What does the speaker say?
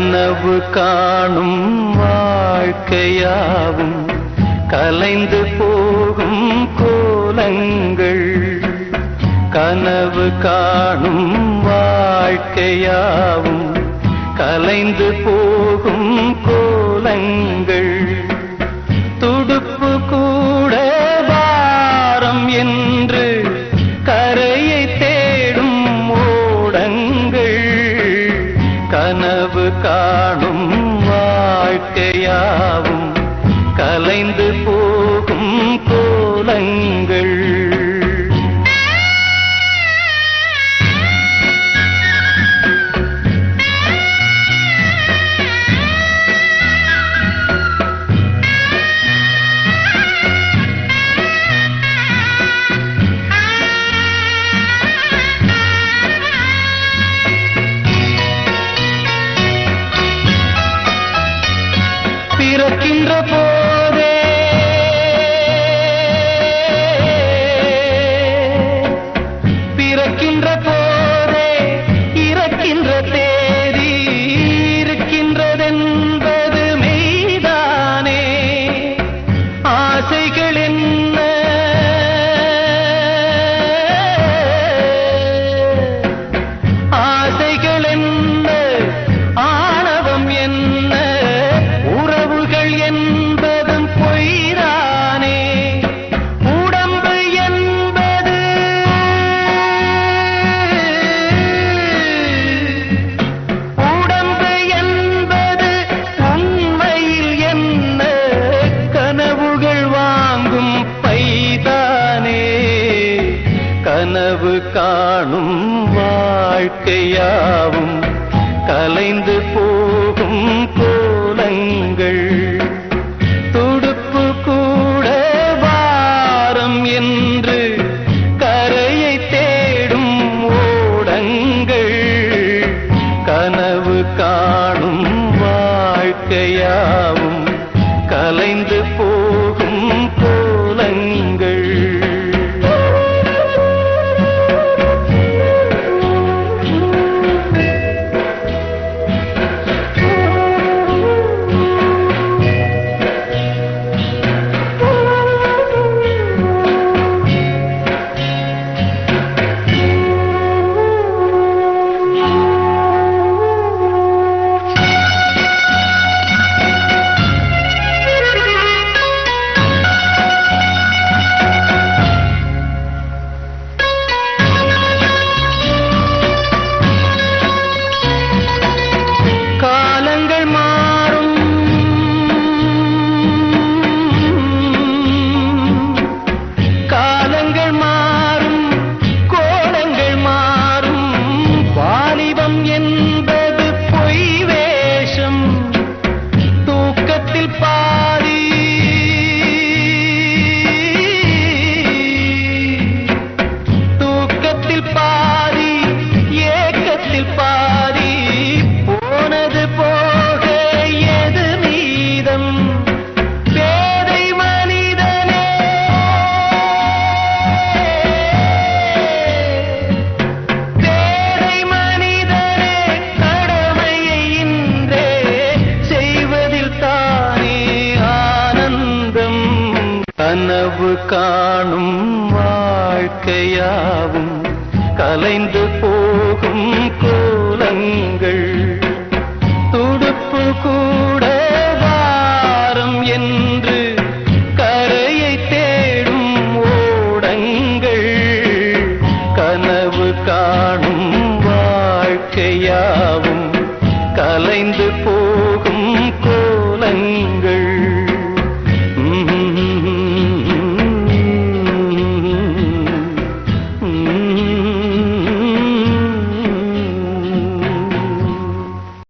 கனவு காணும் வாழ்க்கையாவும் கலைந்து போகும் கோலங்கள். கனவு காணும் வாழ்க்கையாவும் கலைந்து போகும் கோ அலைந்து வாழும் வாழ்க்கையாவும் கலைந்து காணும் வாழ்க்கையாவும் கலைந்து போகும் கோலங்கள். துடுப்பு கூட வாரம் என்று கரையை தேடும் ஓடங்கள். கனவு காணும் வாழ்க்கையாவும் கலைந்து போ